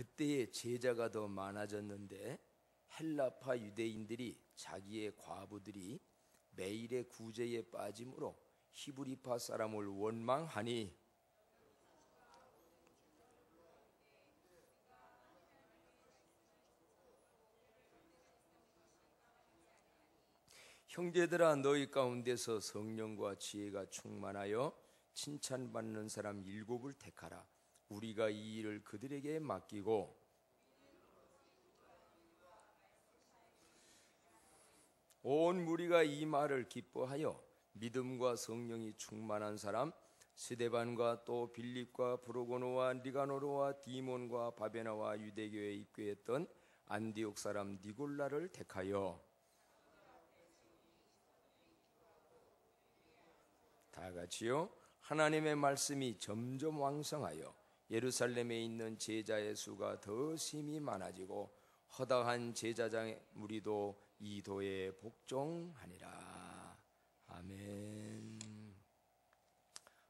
그때의 제자가 더 많아졌는데 헬라파 유대인들이 자기의 과부들이 매일의 구제에 빠짐으로 히브리파 사람을 원망하니 형제들아 너희 가운데서 성령과 지혜가 충만하여 칭찬받는 사람 일곱을 택하라 우리가 이 일을 그들에게 맡기고 온 무리가 이 말을 기뻐하여 믿음과 성령이 충만한 사람 스데반과 또 빌립과 브로고노와 니가노로와 디몬과 바베나와 유대교에 입교했던 안디옥 사람 니골라를 택하여 다 같이요 하나님의 말씀이 점점 왕성하여 예루살렘에 있는 제자의 수가 더 심히 많아지고 허다한 제자장의 무리도 이 도에 복종하니라. 아멘.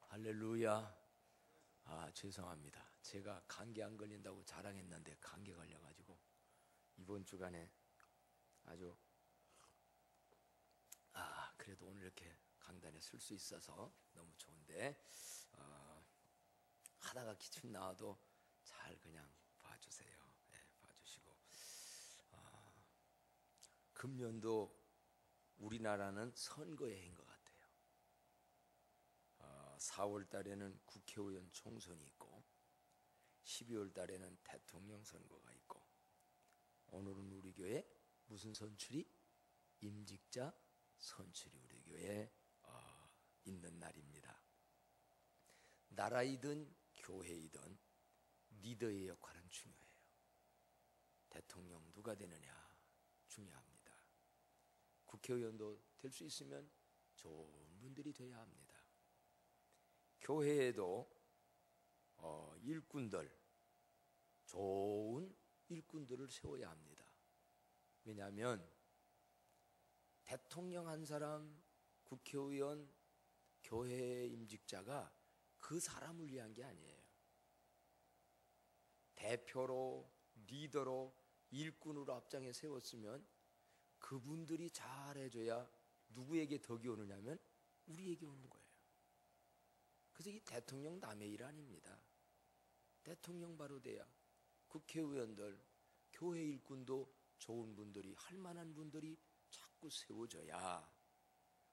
할렐루야. 아, 죄송합니다. 제가 감기 안 걸린다고 자랑했는데 감기 걸려가지고 이번 주간에 아주 아, 그래도 오늘 이렇게 강단에 쓸수 있어서 너무 좋은데 어, 하다가 기침 나와도 잘 그냥 봐주세요. 네, 봐주시고 어, 금년도 우리나라는 선거의 해인 것 같아요. 어, 4월 달에는 국회의원 총선이 있고 12월 달에는 대통령 선거가 있고 오늘은 우리 교회 무슨 선출이 임직자 선출이 우리 교회 어, 있는 날입니다. 나라이든 교회이든 리더의 역할은 중요해요. 대통령 누가 되느냐 중요합니다. 국회의원도 될 수 있으면 좋은 분들이 돼야 합니다. 교회에도 어, 일꾼들 좋은 일꾼들을 세워야 합니다. 왜냐하면 대통령 한 사람, 국회의원, 교회 임직자가 그 사람을 위한 게 아니에요. 대표로, 리더로, 일꾼으로 앞장에 세웠으면 그분들이 잘해줘야 누구에게 덕이 오느냐면 우리에게 오는 거예요. 그래서 이 대통령 남의 일 아닙니다. 대통령 바로 돼야 국회의원들, 교회 일꾼도 좋은 분들이, 할 만한 분들이 자꾸 세워져야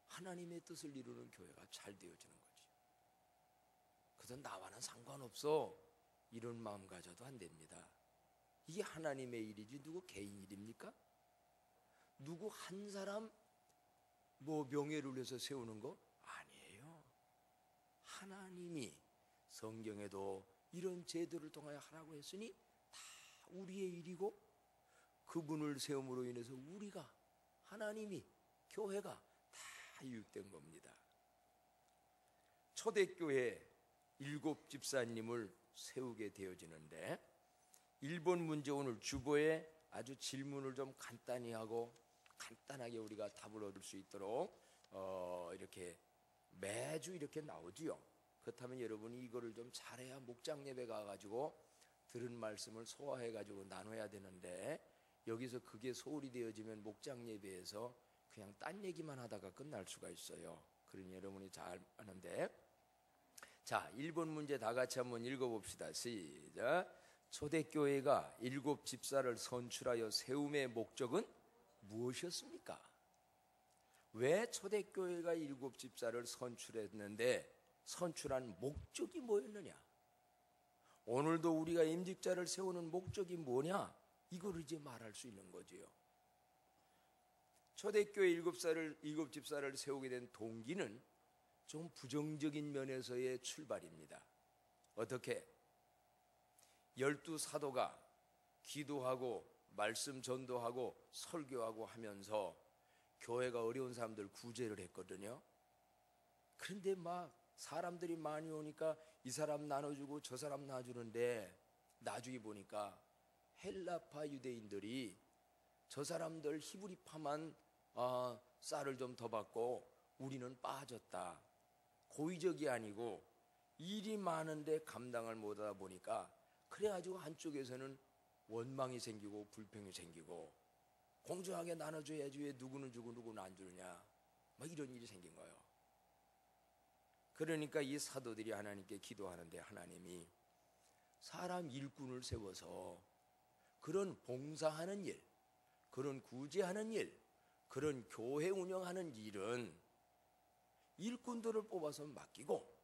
하나님의 뜻을 이루는 교회가 잘 되어지는 거지. 그래서 나와는 상관없어. 이런 마음 가져도 안 됩니다. 이게 하나님의 일이지 누구 개인 일입니까? 누구 한 사람 뭐 명예를 위해서 세우는 거 아니에요. 하나님이 성경에도 이런 제도를 통하여 하라고 했으니 다 우리의 일이고 그분을 세움으로 인해서 우리가 하나님이 교회가 다 유익된 겁니다. 초대교회 일곱 집사님을 세우게 되어지는데 1번 문제 오늘 주보에 아주 질문을 좀 간단히 하고 간단하게 우리가 답을 얻을 수 있도록 어 이렇게 매주 이렇게 나오지요. 그렇다면 여러분이 이거를 좀 잘해야 목장 예배 가가지고 들은 말씀을 소화해 가지고 나눠야 되는데 여기서 그게 소홀히 되어지면 목장 예배에서 그냥 딴 얘기만 하다가 끝날 수가 있어요. 그러니 여러분이 잘 아는데 자 1번 문제 다 같이 한번 읽어봅시다. 시작. 초대교회가 일곱 집사를 선출하여 세움의 목적은 무엇이었습니까? 왜 초대교회가 일곱 집사를 선출했는데 선출한 목적이 뭐였느냐? 오늘도 우리가 임직자를 세우는 목적이 뭐냐? 이걸 이제 말할 수 있는 거지요. 초대교회 일곱 집사를 세우게 된 동기는 좀 부정적인 면에서의 출발입니다. 어떻게? 열두 사도가 기도하고 말씀 전도하고 설교하고 하면서 교회가 어려운 사람들 구제를 했거든요. 그런데 막 사람들이 많이 오니까 이 사람 나눠주고 저 사람 놔주는데 나중에 보니까 헬라파 유대인들이 저 사람들 히브리파만 어, 쌀을 좀 더 받고 우리는 빠졌다. 고의적이 아니고 일이 많은데 감당을 못하다 보니까 그래가지고 한쪽에서는 원망이 생기고 불평이 생기고 공정하게 나눠줘야지 왜 누구는 주고 누구는 안 주느냐 막 이런 일이 생긴 거예요. 그러니까 이 사도들이 하나님께 기도하는데 하나님이 사람 일꾼을 세워서 그런 봉사하는 일, 그런 구제하는 일, 그런 교회 운영하는 일은 일꾼들을 뽑아서 맡기고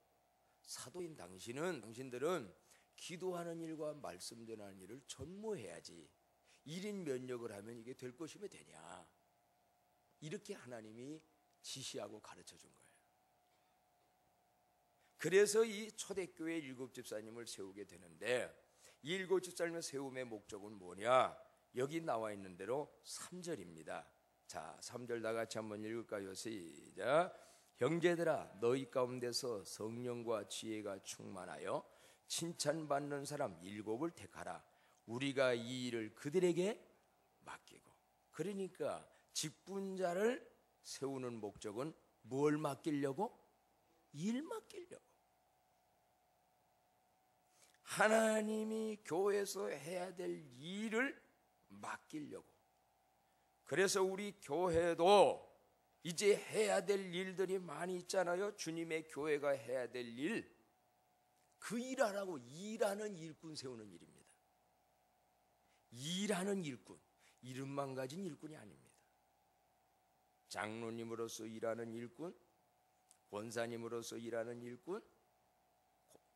사도인 당신은 당신들은 기도하는 일과 말씀 전하는 일을 전무해야지. 1인 면역을 하면 이게 될 것이면 되냐. 이렇게 하나님이 지시하고 가르쳐 준 거예요. 그래서 이 초대교회 일곱 집사님을 세우게 되는데 이 일곱 집사님을 세움의 목적은 뭐냐? 여기 나와 있는 대로 3절입니다. 자, 3절 다 같이 한번 읽을까요? 시작. 형제들아 너희 가운데서 성령과 지혜가 충만하여 칭찬받는 사람 일곱을 택하라. 우리가 이 일을 그들에게 맡기고. 그러니까 직분자를 세우는 목적은 뭘 맡기려고? 일 맡기려고. 하나님이 교회에서 해야 될 일을 맡기려고. 그래서 우리 교회도 이제 해야 될 일들이 많이 있잖아요. 주님의 교회가 해야 될 일. 그 일하라고 일하는 일꾼 세우는 일입니다. 일하는 일꾼. 이름만 가진 일꾼이 아닙니다. 장로님으로서 일하는 일꾼, 권사님으로서 일하는 일꾼,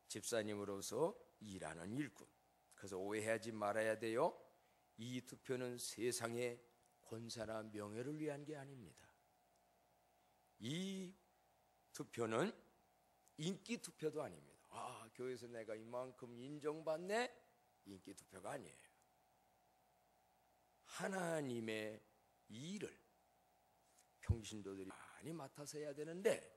집사님으로서 일하는 일꾼. 그래서 오해하지 말아야 돼요. 이 투표는 세상의 권사나 명예를 위한 게 아닙니다. 이 투표는 인기 투표도 아닙니다. 아, 교회에서 내가 이만큼 인정받네? 인기 투표가 아니에요. 하나님의 일을 평신도들이 많이 맡아서 해야 되는데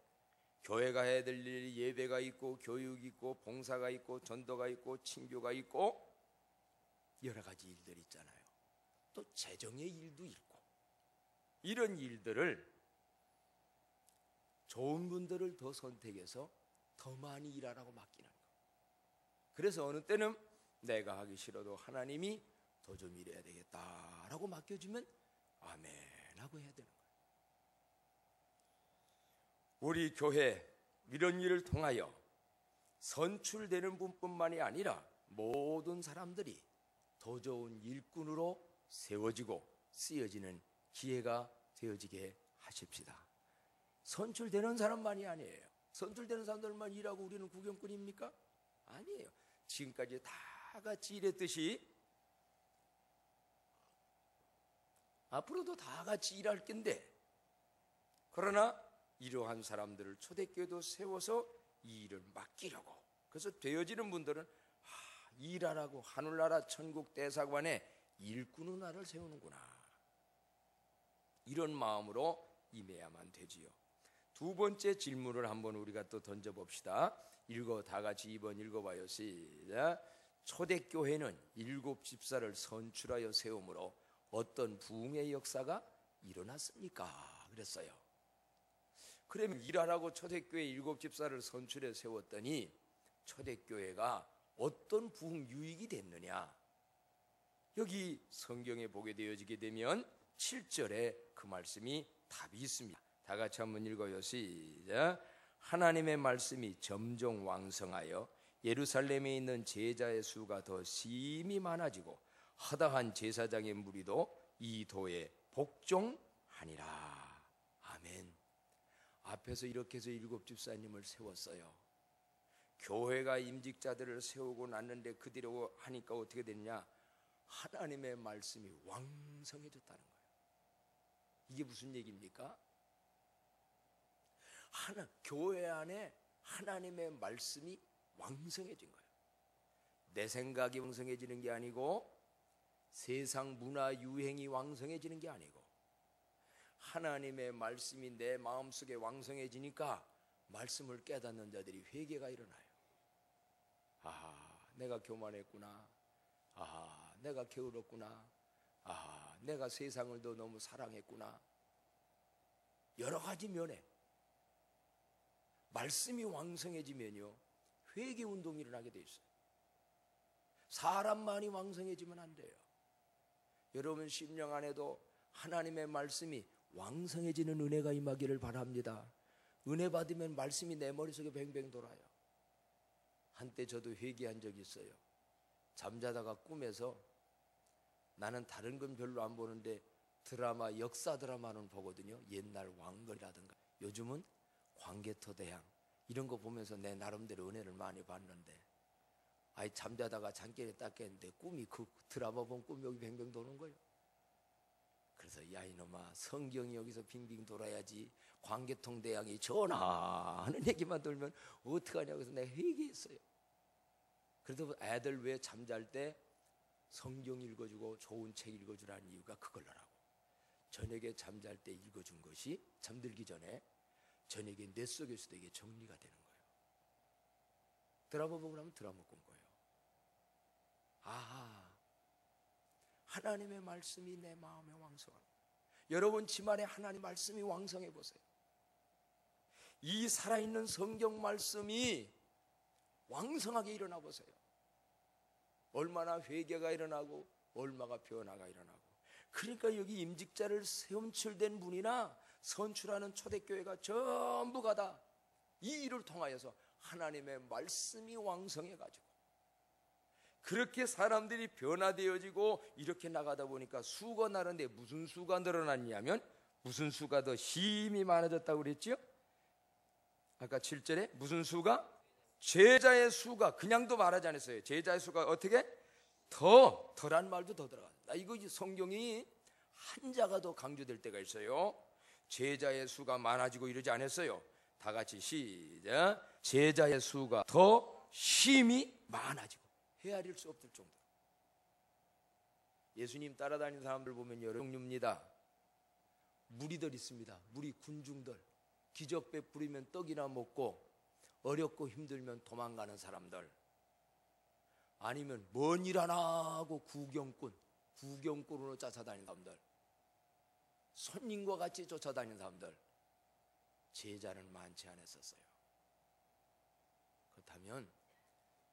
교회가 해야 될 일, 예배가 있고 교육 있고 봉사가 있고 전도가 있고 친교가 있고 여러 가지 일들이 있잖아요. 또 재정의 일도 있고 이런 일들을 좋은 분들을 더 선택해서 더 많이 일하라고 맡기는 거. 그래서 어느 때는 내가 하기 싫어도 하나님이 더 좀 일해야 되겠다라고 맡겨주면 아멘 하고 해야 되는 거예요. 우리 교회 이런 일을 통하여 선출되는 분뿐만이 아니라 모든 사람들이 더 좋은 일꾼으로 세워지고 쓰여지는 기회가 되어지게 하십시다. 선출되는 사람만이 아니에요. 선출되는 사람들만 일하고 우리는 구경꾼입니까? 아니에요. 지금까지 다 같이 일했듯이 앞으로도 다 같이 일할 텐데 그러나 이러한 사람들을 초대교회도 세워서 이 일을 맡기려고 그래서 되어지는 분들은 아, 일하라고 하늘나라 천국 대사관에 일꾼의 나를 세우는구나 이런 마음으로 임해야만 되지요. 두 번째 질문을 한번 우리가 또 던져 봅시다. 읽어 다 같이 2번 읽어봐요. 시작. 초대교회는 일곱 집사를 선출하여 세움으로 어떤 부흥의 역사가 일어났습니까? 그랬어요. 그러면 일하라고 초대교회 일곱 집사를 선출해 세웠더니 초대교회가 어떤 부흥 유익이 됐느냐? 여기 성경에 보게 되어지게 되면 7절에 그 말씀이 답이 있습니다. 다 같이 한번 읽어요. 시작. 하나님의 말씀이 점점 왕성하여 예루살렘에 있는 제자의 수가 더 심히 많아지고 허다한 제사장의 무리도 이 도에 복종하니라. 아멘. 앞에서 이렇게 해서 일곱 집사님을 세웠어요. 교회가 임직자들을 세우고 났는데 그대로 하니까 어떻게 됐냐? 하나님의 말씀이 왕성해졌다는 거예요. 이게 무슨 얘기입니까? 하나 교회 안에 하나님의 말씀이 왕성해진 거예요. 내 생각이 왕성해지는 게 아니고 세상 문화 유행이 왕성해지는 게 아니고 하나님의 말씀이 내 마음속에 왕성해지니까 말씀을 깨닫는 자들이 회개가 일어나요. 아, 내가 교만했구나. 아, 내가 게을렀구나. 아, 내가 세상을 더 너무 사랑했구나. 여러 가지 면에 말씀이 왕성해지면요 회개 운동이 일어나게 돼 있어요. 사람만이 왕성해지면 안 돼요. 여러분 심령 안에도 하나님의 말씀이 왕성해지는 은혜가 임하기를 바랍니다. 은혜 받으면 말씀이 내 머릿속에 뱅뱅 돌아요. 한때 저도 회개한 적이 있어요. 잠자다가 꿈에서 나는 다른 건 별로 안 보는데 드라마 역사 드라마는 보거든요. 옛날 왕건이라든가 요즘은 광개토 대왕 이런 거 보면서 내 나름대로 은혜를 많이 받는데 아이 잠자다가 잠결에 딱 깼는데 꿈이 그 드라마 본 꿈이 여기 뱅뱅 도는 거예요. 그래서 야 이놈아 성경이 여기서 빙빙 돌아야지 광개통 대왕이 전하 하는 얘기만 들면 어떡하냐고 해서 내가 회개했어요. 그래도 애들 왜 잠잘 때 성경 읽어주고 좋은 책 읽어주라는 이유가 그걸로라고. 저녁에 잠잘 때 읽어준 것이 잠들기 전에 저녁에 내 속에서도 이게 정리가 되는 거예요. 드라마 보고 나면 드라마 꾼 거예요. 아하. 하나님의 말씀이 내 마음에 왕성한 여러분 집안에 하나님 말씀이 왕성해 보세요. 이 살아있는 성경 말씀이 왕성하게 일어나 보세요. 얼마나 회개가 일어나고 얼마가 변화가 일어나고 그러니까 여기 임직자를 선출된 분이나 선출하는 초대교회가 전부가 다 이 일을 통하여서 하나님의 말씀이 왕성해 가지고 그렇게 사람들이 변화되어지고 이렇게 나가다 보니까 수가 나는데 무슨 수가 늘어났냐면 무슨 수가 더 힘이 많아졌다고 그랬죠? 아까 7절에 무슨 수가? 제자의 수가 그냥도 말하지 않았어요. 제자의 수가 어떻게? 더 더란 말도 더 들어간다. 이거 성경이 한자가 더 강조될 때가 있어요. 제자의 수가 많아지고 이러지 않았어요. 다 같이 시작. 제자의 수가 더 힘이 많아지고 헤아릴 수 없을 정도. 예수님 따라다니는 사람들 보면 여러 종류입니다. 무리들 있습니다. 무리 군중들. 기적 베풀이면 떡이나 먹고 어렵고 힘들면 도망가는 사람들. 아니면 뭔 일 하나 하고 구경꾼, 구경꾼으로 쫓아다니는 사람들. 손님과 같이 쫓아다니는 사람들. 제자는 많지 않았었어요. 그렇다면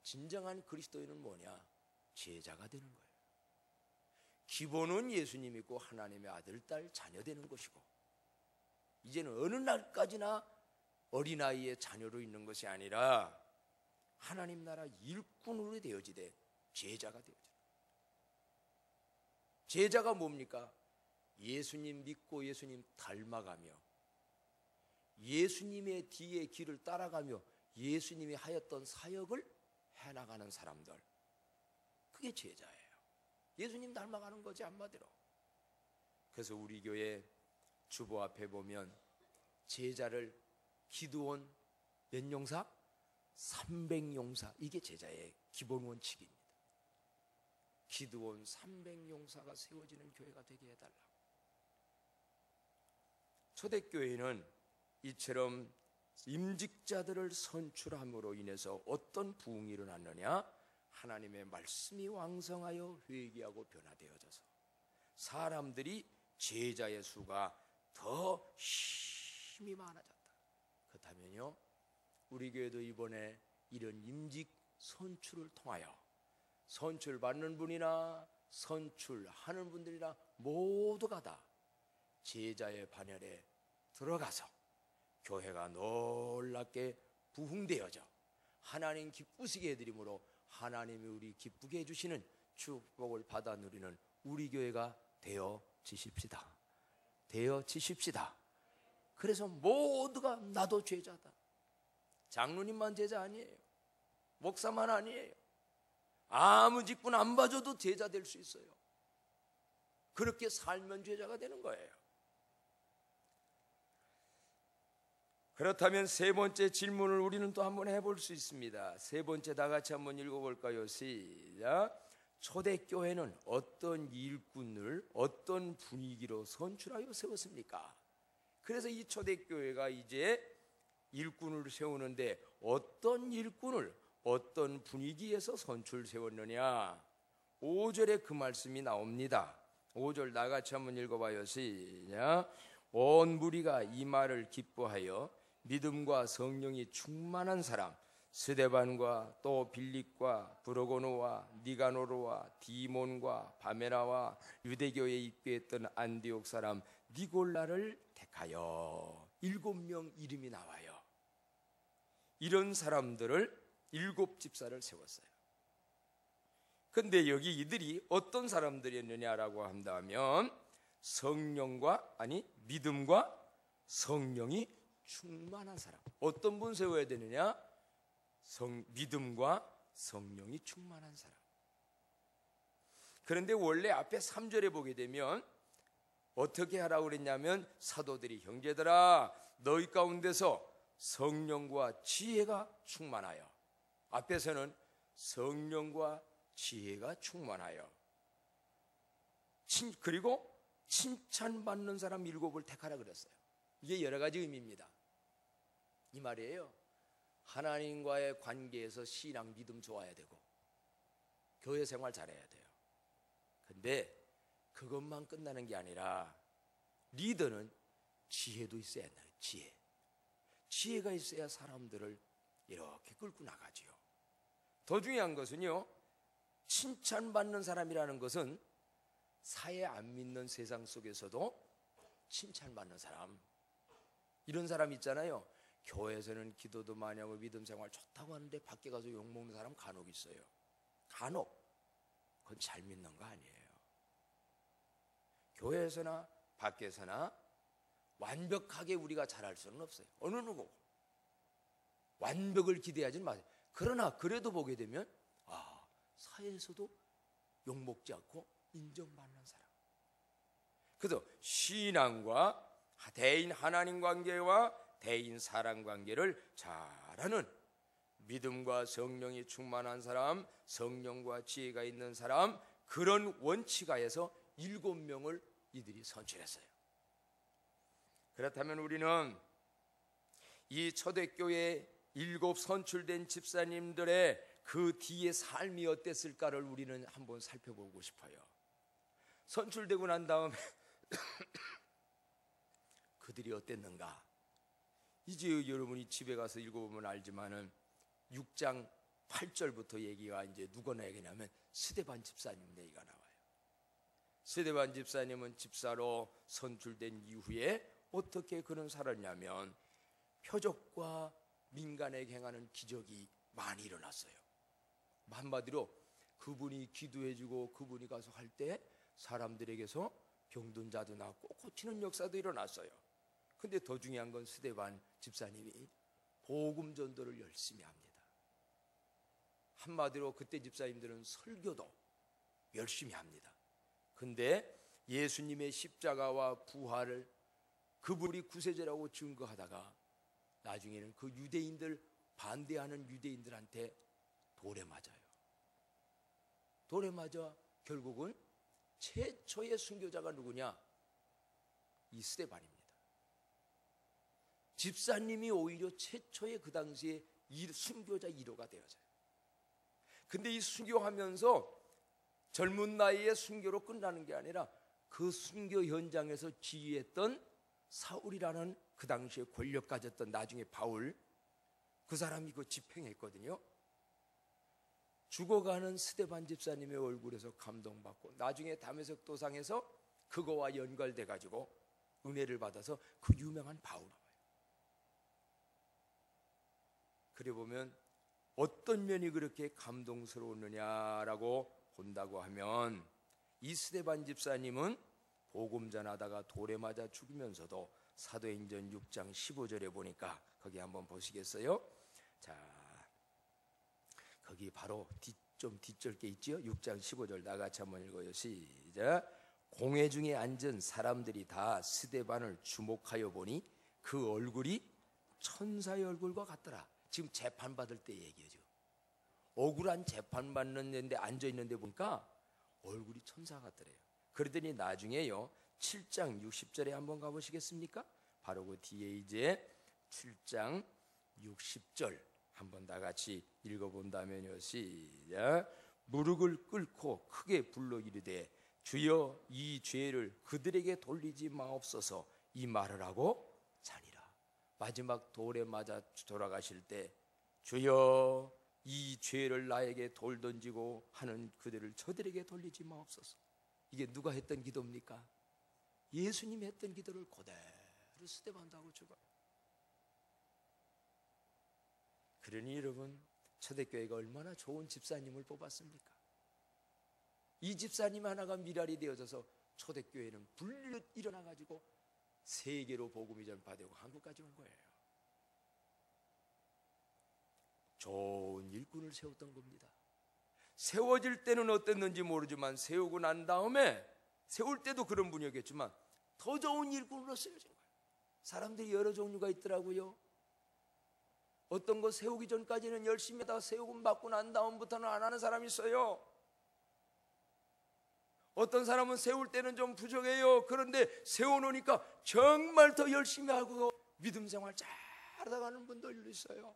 진정한 그리스도인은 뭐냐? 제자가 되는 거예요. 기본은 예수님이고 하나님의 아들, 딸, 자녀 되는 것이고 이제는 어느 날까지나 어린아이의 자녀로 있는 것이 아니라 하나님 나라 일꾼으로 되어지되 제자가 되어져. 제자가 뭡니까? 예수님 믿고 예수님 닮아가며 예수님의 뒤에 길을 따라가며 예수님이 하였던 사역을 해나가는 사람들. 그게 제자예요. 예수님 닮아가는 거지 한마디로. 그래서 우리 교회 주보 앞에 보면 제자를 기도원 몇 용사? 300용사. 이게 제자의 기본 원칙입니다. 기도원 300용사가 세워지는 교회가 되게 해달라. 초대교회는 이처럼 임직자들을 선출함으로 인해서 어떤 부흥이 일어났느냐? 하나님의 말씀이 왕성하여 회개하고 변화되어져서 사람들이 제자의 수가 더 힘이 많아졌다. 그렇다면요, 우리 교회도 이번에 이런 임직 선출을 통하여 선출 받는 분이나 선출하는 분들이나 모두가 다 제자의 반열에 들어가서 교회가 놀랍게 부흥되어져 하나님 기쁘시게 해드림으로 하나님이 우리 기쁘게 해주시는 축복을 받아 누리는 우리 교회가 되어 지십시다. 되어 지십시다. 그래서 모두가 나도 제자다. 장로님만 제자 아니에요. 목사만 아니에요. 아무 직분 안 봐줘도 제자 될 수 있어요. 그렇게 살면 제자가 되는 거예요. 그렇다면 세 번째 질문을 우리는 또 한번 해볼 수 있습니다. 세 번째 다 같이 한번 읽어볼까요? 시작. 초대교회는 어떤 일꾼을 어떤 분위기로 선출하여 세웠습니까? 그래서 이 초대교회가 이제 일꾼을 세우는데 어떤 일꾼을 어떤 분위기에서 선출 세웠느냐? 5절에 그 말씀이 나옵니다. 5절 나 같이 한번 읽어봐요. 시작. 온 무리가 이 말을 기뻐하여 믿음과 성령이 충만한 사람 스데반과 또 빌립과 브로고노와 니가노르와 디몬과 바메나와 유대교에 입교했던 안디옥 사람 니골라를 택하여 일곱 명 이름이 나와요. 이런 사람들을 일곱 집사를 세웠어요. 근데 여기 이들이 어떤 사람들이었느냐라고 한다면 성령과 아니 믿음과 성령이 충만한 사람. 어떤 분 세워야 되느냐? 성, 믿음과 성령이 충만한 사람. 그런데 원래 앞에 3절에 보게 되면 어떻게 하라고 그랬냐면 사도들이 형제들아 너희 가운데서 성령과 지혜가 충만하여 앞에서는 성령과 지혜가 충만하여 친, 그리고 칭찬받는 사람 일곱을 택하라 그랬어요. 이게 여러 가지 의미입니다. 이 말이에요. 하나님과의 관계에서 신앙 믿음 좋아야 되고 교회 생활 잘해야 돼요. 근데 그것만 끝나는 게 아니라 리더는 지혜도 있어야 한다. 지혜. 지혜가 있어야 사람들을 이렇게 끌고 나가지요. 더 중요한 것은요. 칭찬받는 사람이라는 것은 사회 안 믿는 세상 속에서도 칭찬받는 사람. 이런 사람 있잖아요. 교회에서는 기도도 많이 하고 믿음 생활 좋다고 하는데 밖에 가서 욕먹는 사람 간혹 있어요. 간혹. 그건 잘 믿는 거 아니에요. 교회에서나 밖에서나 완벽하게 우리가 잘할 수는 없어요. 어느 누구. 완벽을 기대하지 마세요. 그러나 그래도 보게 되면 아, 사회에서도 욕먹지 않고 인정받는 사람. 그래서 신앙과 대인 하나님 관계와 대인 사랑 관계를 잘하는 믿음과 성령이 충만한 사람, 성령과 지혜가 있는 사람 그런 원칙하에서 일곱 명을 이들이 선출했어요. 그렇다면 우리는 이 초대교회 일곱 선출된 집사님들의 그 뒤의 삶이 어땠을까를 우리는 한번 살펴보고 싶어요. 선출되고 난 다음에 그들이 어땠는가? 이제 여러분이 집에 가서 읽어보면 알지만은 6장 8절부터 얘기가 이제 누구나 얘기냐면 스데반 집사님 얘기가 나와요. 스데반 집사님은 집사로 선출된 이후에 어떻게 그런 살았냐면 표적과 민간에 행하는 기적이 많이 일어났어요. 한마디로 그분이 기도해주고 그분이 가서 할 때 사람들에게서 병든 자도 낫고 고치는 역사도 일어났어요. 근데 더 중요한 건 스데반 집사님이 복음 전도를 열심히 합니다. 한마디로 그때 집사님들은 설교도 열심히 합니다. 근데 예수님의 십자가와 부활을 그분이 구세주라고 증거하다가 나중에는 그 유대인들 반대하는 유대인들한테 돌에 맞아요. 돌에 맞아 결국은 최초의 순교자가 누구냐? 이 스테반입니다. 집사님이 오히려 최초의 그 당시에 순교자 1호가 되어져요. 근데 이 순교하면서 젊은 나이에 순교로 끝나는 게 아니라 그 순교 현장에서 지휘했던 사울이라는 그 당시에 권력 가졌던 나중에 바울 그 사람이 그 집행했거든요. 죽어가는 스테반 집사님의 얼굴에서 감동받고 나중에 담에색 도상에서 그거와 연결돼 가지고 은혜를 받아서 그 유명한 바울 그래 보면 어떤 면이 그렇게 감동스러웠느냐라고 본다고 하면 이스데반 집사님은 복음 전하다가 돌에 맞아 죽으면서도 사도행전 6장 15절에 보니까 거기 한번 보시겠어요? 자, 거기 바로 뒤, 좀 뒷절게 있지요? 6장 15절 나 같이 한번 읽어요. 시작. 공회 중에 앉은 사람들이 다 스데반을 주목하여 보니 그 얼굴이 천사의 얼굴과 같더라. 지금 재판 받을 때 얘기죠. 억울한 재판 받는 데 앉아 있는데 보니까 얼굴이 천사 같더래요. 그러더니 나중에요. 7장 60절에 한번 가보시겠습니까? 바로 그 뒤에 이제 7장 60절 한번 다 같이 읽어본다면요. 시작. 무릎을 꿇고 크게 불러 이르되 주여 이 죄를 그들에게 돌리지 마옵소서 이 말을 하고 마지막 돌에 맞아 돌아가실 때 주여 이 죄를 나에게 돌 던지고 하는 그들을 저들에게 돌리지 마옵소서. 이게 누가 했던 기도입니까? 예수님이 했던 기도를 그대로 스텝한다고 주가. 그러니 여러분 초대교회가 얼마나 좋은 집사님을 뽑았습니까? 이 집사님 하나가 미랄이 되어져서 초대교회는 불려 일어나 가지고 세계로 복음이 전파되고 한국까지 온 거예요. 좋은 일꾼을 세웠던 겁니다. 세워질 때는 어땠는지 모르지만 세우고 난 다음에 세울 때도 그런 분이었겠지만 더 좋은 일꾼으로 쓰여진 거예요. 사람들이 여러 종류가 있더라고요. 어떤 거 세우기 전까지는 열심히 다 세우고 받고 난 다음부터는 안 하는 사람이 있어요. 어떤 사람은 세울 때는 좀 부족해요. 그런데 세워놓으니까 정말 더 열심히 하고 믿음 생활 잘 하다가는 분들도 있어요.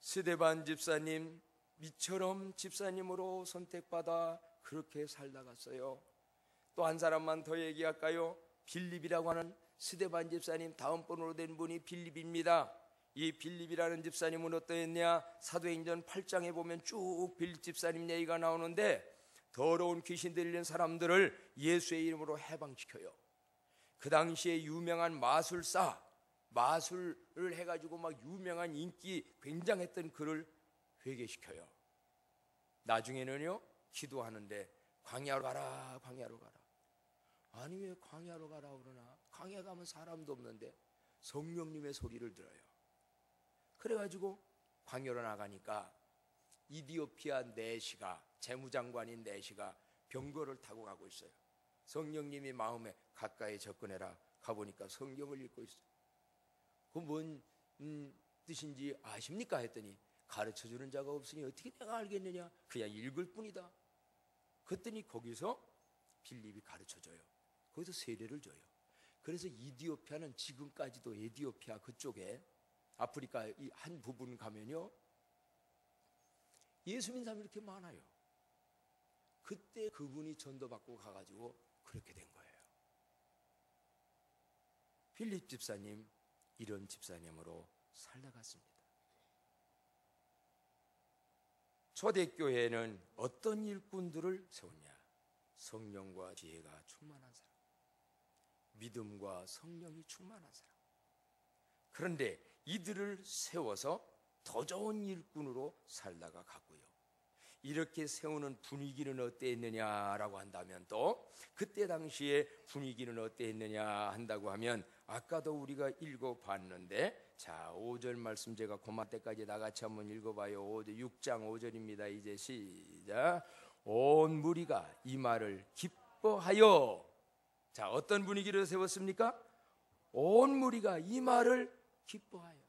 스데반 집사님 미처럼 집사님으로 선택받아 그렇게 살다 갔어요. 또 한 사람만 더 얘기할까요? 빌립이라고 하는 스데반 집사님 다음 번호로 된 분이 빌립입니다. 이 빌립이라는 집사님은 어떠했냐? 사도행전 8장에 보면 쭉 빌립 집사님 얘기가 나오는데 더러운 귀신 들리는 사람들을 예수의 이름으로 해방시켜요. 그 당시에 유명한 마술사 마술을 해가지고 막 유명한 인기 굉장했던 그를 회개시켜요. 나중에는요 기도하는데 광야로 가라 광야로 가라. 아니 왜 광야로 가라 그러나 광야 가면 사람도 없는데 성령님의 소리를 들어요. 그래가지고 광야로 나가니까 이디오피아 내시가 재무장관인 내시가 병거를 타고 가고 있어요. 성령님이 마음에 가까이 접근해라 가보니까 성경을 읽고 있어요. 그뭔 음, 뜻인지 아십니까? 했더니 가르쳐 주는 자가 없으니 어떻게 내가 알겠느냐? 그냥 읽을 뿐이다. 그랬더니 거기서 빌립이 가르쳐 줘요. 거기서 세례를 줘요. 그래서 이디오피아는 지금까지도 에디오피아 그쪽에 아프리카 한 부분 가면요. 예수 믿는 사람이 이렇게 많아요. 그때 그분이 전도받고 가가지고 그렇게 된 거예요. 필립 집사님 이런 집사님으로 살다갔습니다. 초대교회는 어떤 일꾼들을 세웠냐? 성령과 지혜가 충만한 사람, 믿음과 성령이 충만한 사람. 그런데 이들을 세워서 더 좋은 일꾼으로 살다가 갔고요. 이렇게 세우는 분위기는 어땠느냐라고 한다면 또 그때 당시에 분위기는 어땠느냐 한다고 하면 아까도 우리가 읽어봤는데 자 5절 말씀 제가 고마 때까지 나같이 한번 읽어봐요 5절, 6장 5절입니다 이제 시작 온 무리가 이 말을 기뻐하여 자 어떤 분위기를 세웠습니까? 온 무리가 이 말을 기뻐하여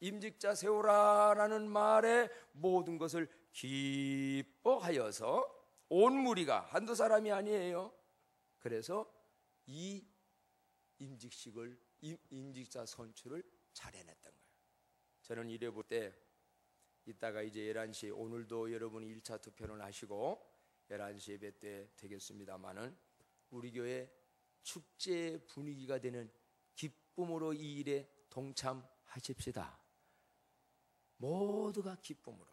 임직자 세우라라는 말에 모든 것을 기뻐하여서 온 무리가 한두 사람이 아니에요. 그래서 이 임직식을 임 직자 선출을 잘 해냈던 거예요. 저는 이래 볼 때 이따가 이제 11시 오늘도 여러분이 1차 투표를 하시고 11시 예배 때 되겠습니다만은 우리 교회 축제 분위기가 되는 기쁨으로 이 일에 동참하십시다. 모두가 기쁨으로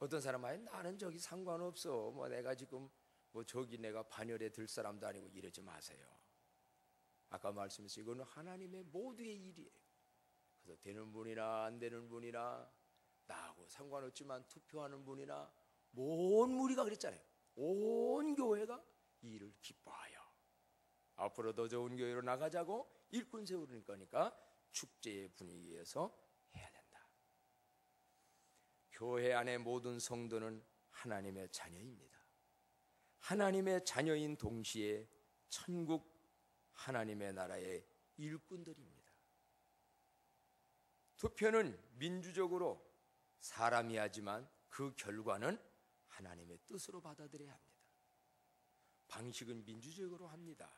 어떤 사람은 나는 저기 상관없어. 뭐 내가 지금 뭐 저기 내가 반열에 들 사람도 아니고 이러지 마세요. 아까 말씀했어요. 이거는 하나님의 모두의 일이에요. 그래서 되는 분이나 안 되는 분이나 나하고 상관없지만 투표하는 분이나 온 무리가 그랬잖아요. 온 교회가 이 일을 기뻐하여 앞으로 더 좋은 교회로 나가자고 일꾼 세우는 거니까 축제의 분위기에서 교회 안의 모든 성도는 하나님의 자녀입니다. 하나님의 자녀인 동시에 천국 하나님의 나라의 일꾼들입니다. 투표는 민주적으로 사람이 하지만 그 결과는 하나님의 뜻으로 받아들여야 합니다. 방식은 민주적으로 합니다.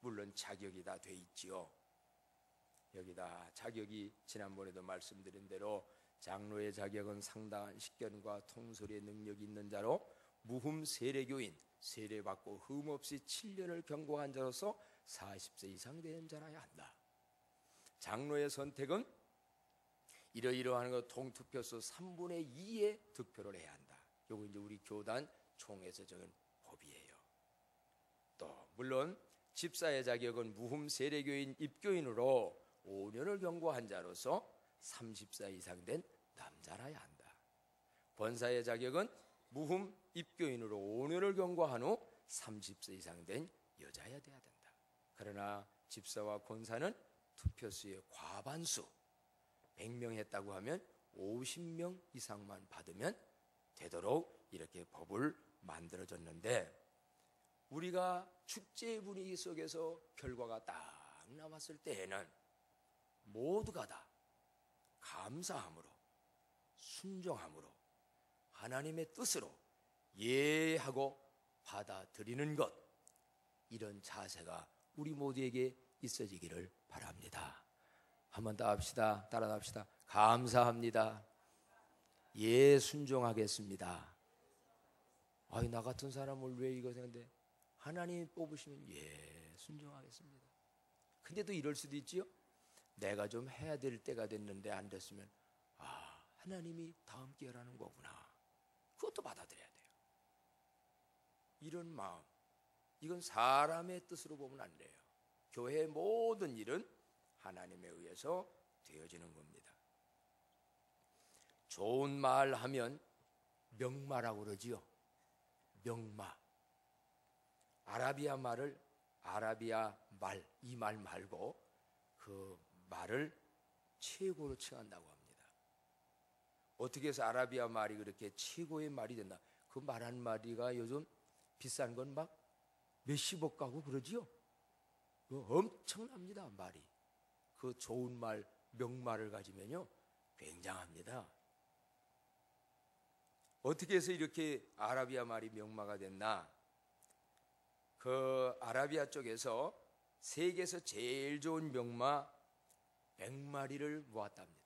물론 자격이 다 돼 있지요. 여기다 자격이 지난번에도 말씀드린 대로 장로의 자격은 상당한 식견과 통솔의 능력이 있는 자로 무흠 세례교인 세례받고 흠 없이 7년을 경고한 자로서 40세 이상 된 자라야 한다. 장로의 선택은 이러이러한 거 통투표수 3분의 2의 득표를 해야 한다. 요거 이제 우리 교단 총회에서 정한 법이에요. 또 물론 집사의 자격은 무흠 세례교인 입교인으로 5년을 경고한 자로서 30살 이상 된 남자라야 한다. 권사의 자격은 무흠 입교인으로 5년을 경고한 후 30세 이상 된 여자야 돼야 된다. 그러나 집사와 권사는 투표수의 과반수 100명 했다고 하면 50명 이상만 받으면 되도록 이렇게 법을 만들어졌는데 우리가 축제 분위기 속에서 결과가 딱 나왔을 때에는 모두가 다 감사함으로 순종함으로 하나님의 뜻으로 예하고 받아들이는 것 이런 자세가 우리 모두에게 있어지기를 바랍니다. 한번 더 합시다. 따라 합시다. 감사합니다. 예 순종하겠습니다. 아이 나 같은 사람을 왜 이거 생각데 하나님 뽑으시면 예 순종하겠습니다. 근데도 이럴 수도 있지요. 내가 좀 해야 될 때가 됐는데 안 됐으면 아 하나님이 다음 기회라는 거구나. 그것도 받아들여야 돼요. 이런 마음 이건 사람의 뜻으로 보면 안 돼요. 교회의 모든 일은 하나님에 의해서 되어지는 겁니다. 좋은 말 하면 명마라고 그러지요. 명마. 아라비아 말을 아라비아 말, 이 말 말고 그 말을 최고로 칭한다고 합니다. 어떻게 해서 아라비아 말이 그렇게 최고의 말이 된다? 그말 한마디가 요즘 비싼 건 막 몇십억 가고 그러지요? 그 엄청납니다, 말이. 그 좋은 말, 명말을 가지면요, 굉장합니다. 어떻게 해서 이렇게 아라비아 말이 명마가 됐나? 그 아라비아 쪽에서 세계에서 제일 좋은 명마 100마리를 모았답니다.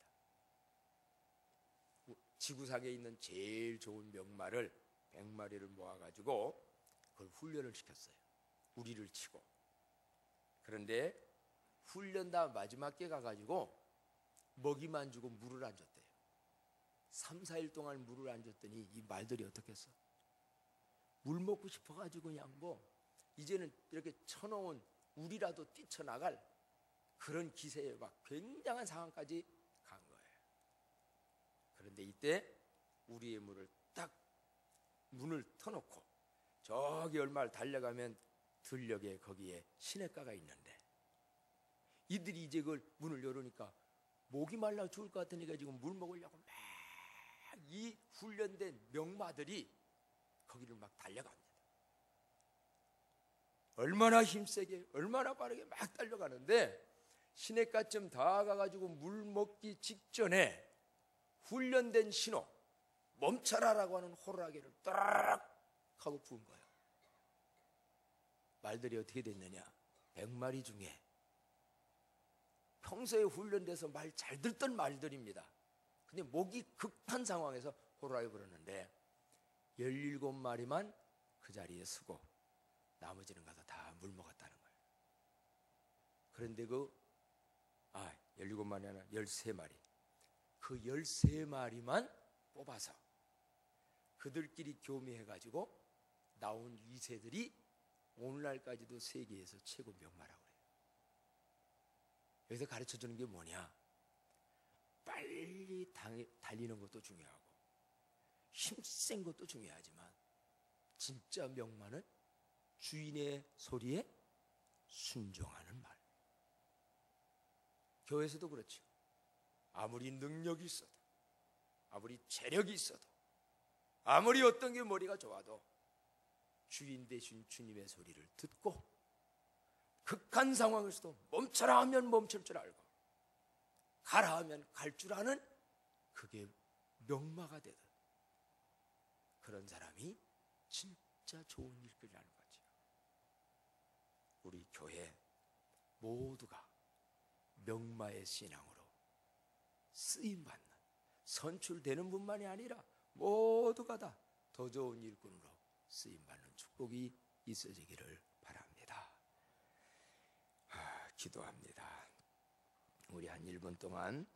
지구상에 있는 제일 좋은 명마를 100마리를 모아가지고 그걸 훈련을 시켰어요. 우리를 치고. 그런데 훈련 다 마지막 게 가가지고 먹이만 주고 물을 안 줬대요. 3, 4일 동안 물을 안 줬더니 이 말들이 어떻겠어? 물 먹고 싶어가지고 그냥 뭐 이제는 이렇게 쳐놓은 우리라도 뛰쳐나갈 그런 기세에 막 굉장한 상황까지 간 거예요. 그런데 이때 우리의 물을 딱 문을 터놓고 저기 얼마를 달려가면 들녘에 거기에 시냇가가 있는데 이들이 이제 그걸 문을 열으니까 목이 말라 죽을 것 같으니까 지금 물 먹으려고 막 이 훈련된 명마들이 거기를 막 달려갑니다. 얼마나 힘세게, 얼마나 빠르게 막 달려가는데 시냇가쯤 다가가지고 물 먹기 직전에 훈련된 신호, 멈춰라라고 하는 호루라기를 딱 하고 부은 거예요. 말들이 어떻게 됐느냐? 백마리 중에 평소에 훈련돼서 말 잘 듣던 말들입니다. 근데 목이 급한 상황에서 호루라기 불었는데 17마리만 그 자리에 서고 나머지는 가서 다 물 먹었다는 거예요. 그런데 그, 아, 17마리 아니라 13마리. 그 13마리만 뽑아서 그들끼리 교미해가지고 나온 이세들이 오늘날까지도 세계에서 최고 명마라고 그래요. 여기서 가르쳐 주는 게 뭐냐? 빨리 달리는 것도 중요하고 힘센 것도 중요하지만 진짜 명마는 주인의 소리에 순종하는 말. 교회에서도 그렇죠. 아무리 능력이 있어도, 아무리 재력이 있어도, 아무리 어떤 게 머리가 좋아도 주인 대신 주님의 소리를 듣고 극한 상황에서도 멈춰라 하면 멈출 줄 알고 가라 하면 갈 줄 아는 그게 명마가 되듯 그런 사람이 진짜 좋은 일꾼이라는 거지. 우리 교회 모두가 명마의 신앙으로 쓰임 받는 선출되는 분만이 아니라 모두가 다 더 좋은 일꾼으로 쓰임 받는 축복이 있어지기를 바랍니다. 아, 기도합니다. 우리 한 1분 동안